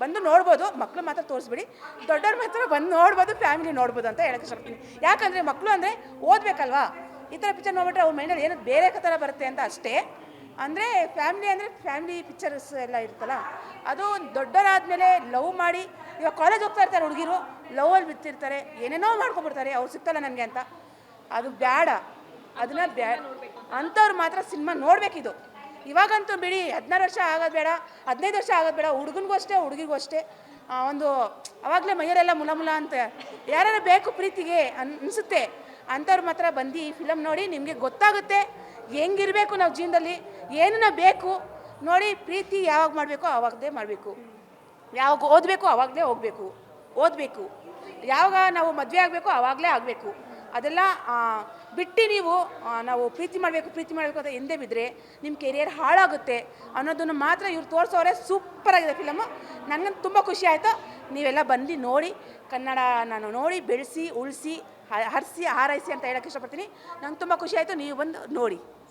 ಬಂದು ನೋಡ್ಬೋದು ಮಕ್ಕಳು ಮಾತ್ರ ತೋರಿಸ್ಬಿಡಿ. ದೊಡ್ಡವ್ರ ಮಾತ್ರ ಬಂದು ನೋಡ್ಬೋದು ಫ್ಯಾಮಿಲಿ ನೋಡ್ಬೋದು ಅಂತ ಹೇಳಕ್ಕೆ ಇಷ್ಟಪಡ್ತೀನಿ ಯಾಕಂದರೆ ಮಕ್ಕಳು ಅಂದರೆ ಓದಬೇಕಲ್ವಾ? ಈ ಥರ ಪಿಕ್ಚರ್ ನೋಡ್ಬಿಟ್ರೆ ಅವ್ರ ಮೈಂಡಲ್ಲಿ ಏನೋ ಬೇರೆ ಥರ ಬರುತ್ತೆ ಅಂತ ಅಷ್ಟೇ. ಅಂದರೆ ಫ್ಯಾಮಿಲಿ ಅಂದರೆ ಫ್ಯಾಮಿಲಿ ಪಿಕ್ಚರ್ಸ್ ಎಲ್ಲ ಇರುತ್ತಲ್ಲ, ಅದು ದೊಡ್ಡವರಾದ್ಮೇಲೆ ಲವ್ ಮಾಡಿ, ಇವಾಗ ಕಾಲೇಜ್ ಹೋಗ್ತಾ ಇರ್ತಾರೆ ಹುಡುಗಿರು ಲವಲ್ಲಿ ಬಿತ್ತಿರ್ತಾರೆ ಏನೇನೋ ಮಾಡ್ಕೊಬಿಡ್ತಾರೆ ಅವ್ರು ಸಿಗ್ತಲ್ಲ ನನಗೆ ಅಂತ. ಅದು ಬೇಡ ಅದನ್ನ ಬ್ಯಾ ಅಂಥವ್ರು ಮಾತ್ರ ಸಿನಿಮಾ ನೋಡಬೇಕಿದು. ಇವಾಗಂತೂ ಬಿಡಿ, ಹದಿನಾರು ವರ್ಷ ಆಗೋದು ಬೇಡ, ಹದಿನೈದು ವರ್ಷ ಆಗೋದು ಬೇಡ ಹುಡುಗನಿಗೂ ಅಷ್ಟೇ ಹುಡುಗಿಗೂ ಅಷ್ಟೇ ಒಂದು ಅವಾಗಲೇ ಮೈಯರೆಲ್ಲ ಮುಲ ಮುಲ ಅಂತ ಯಾರು ಬೇಕು ಪ್ರೀತಿಗೆ ಅನ್ನಿಸುತ್ತೆ ಅಂಥವ್ರು ಮಾತ್ರ ಬಂದು ಈ ಫಿಲಮ್ ನೋಡಿ ನಿಮಗೆ ಗೊತ್ತಾಗುತ್ತೆ. ಹೆಂಗಿರಬೇಕು ನಾವು ಜೀವನದಲ್ಲಿ ಏನನ್ನ ಬೇಕು ನೋಡಿ ಪ್ರೀತಿ ಯಾವಾಗ ಮಾಡಬೇಕು ಆವಾಗದೇ ಮಾಡಬೇಕು. ಯಾವಾಗ ಓದಬೇಕು ಆವಾಗಲೇ ಹೋಗಬೇಕು. ಓದಬೇಕು. ಯಾವಾಗ ನಾವು ಮದುವೆ ಆಗಬೇಕು ಆವಾಗಲೇ ಆಗಬೇಕು. ಅದೆಲ್ಲ ಬಿಟ್ಟು ನೀವು ನಾವು ಪ್ರೀತಿ ಮಾಡಬೇಕು ಪ್ರೀತಿ ಮಾಡಬೇಕು ಅಂತ ಎಂದೇ ಬಿದ್ದರೆ ನಿಮ್ಮ ಕೆರಿಯರ್ ಹಾಳಾಗುತ್ತೆ ಅನ್ನೋದನ್ನು ಮಾತ್ರ ಇವ್ರು ತೋರಿಸೋರೆ ಸೂಪರಾಗಿದೆ ಫಿಲಮು ನನಗಂತೂ ತುಂಬ ಖುಷಿ ಆಯಿತು. ನೀವೆಲ್ಲ ಬಂದು ನೋಡಿ, ಕನ್ನಡ ನಾನು ನೋಡಿ, ಬೆಳೆಸಿ, ಉಳಿಸಿ ಹರಿಸಿ, ಹಾರೈಸಿ ಅಂತ ಹೇಳೋಕ್ಕೆ ಇಷ್ಟಪಡ್ತೀನಿ. ನಂಗೆ ತುಂಬ ಖುಷಿ ಆಯಿತು. ನೀವು ಬಂದು ನೋಡಿ.